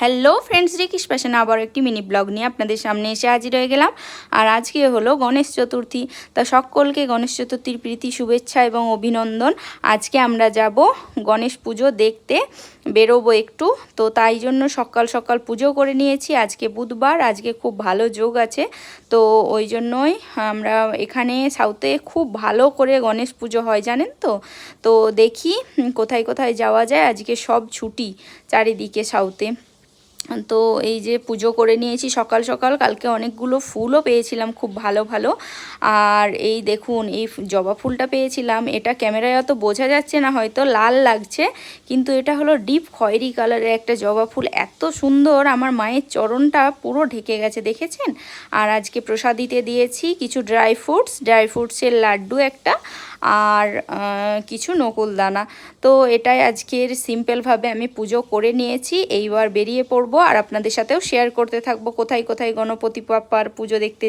Hello friends রিকিস passion আবার একটি mini blog নিয়ে আপনাদের সামনে এসে হাজির হয়ে গেলাম। আর আজকে হলো গণেশ চতুর্থী। তা সকলকে গণেশ চতুর্থীর প্রীতি, শুভেচ্ছা এবং অভিনন্দন। আজকে আমরা যাব গণেশ পুজো দেখতে। বেরোবো একটু। তো তাই জন্য সকাল সকাল পুজো করে নিয়েছি। আজকে বুধবার, আজকে খুব ভালো যোগ আছে। তো ওই জন্যই আমরা এখানে সাউথে খুব ভালো করে গণেশ পুজো হয়, জানেন তো? তো দেখি কোথায় কোথায় যাওয়া যায়। আজকে সব ছুটি চারিদিকে সাউথে তো এই যে পুজো করে নিয়েছি সকাল সকাল, কালকে অনেকগুলো ফুলও পেয়েছিলাম খুব ভালো ভালো। আর এই দেখুন, এই জবা ফুলটা পেয়েছিলাম। এটা ক্যামেরায় অত বোঝা যাচ্ছে না, হয়তো লাল লাগছে, কিন্তু এটা হলো ডিপ খয়েরি কালারের একটা জবা ফুল। এত সুন্দর, আমার মায়ের চরণটা পুরো ঢেকে গেছে, দেখেছেন? আর আজকে প্রসাদিতে দিয়েছি কিছু ড্রাই ফ্রুটস, ড্রাই ফ্রুটসের লাড্ডু একটা, আর কিছু নকুল দানা। তো এটাই আজকের সিম্পলভাবে আমি পুজো করে নিয়েছি। এইবার বেরিয়ে পড়ব আর আপনাদের সাথেও শেয়ার করতে থাকব। কোথায় কোথায় গণপতি পাপ্পার পুজো দেখতে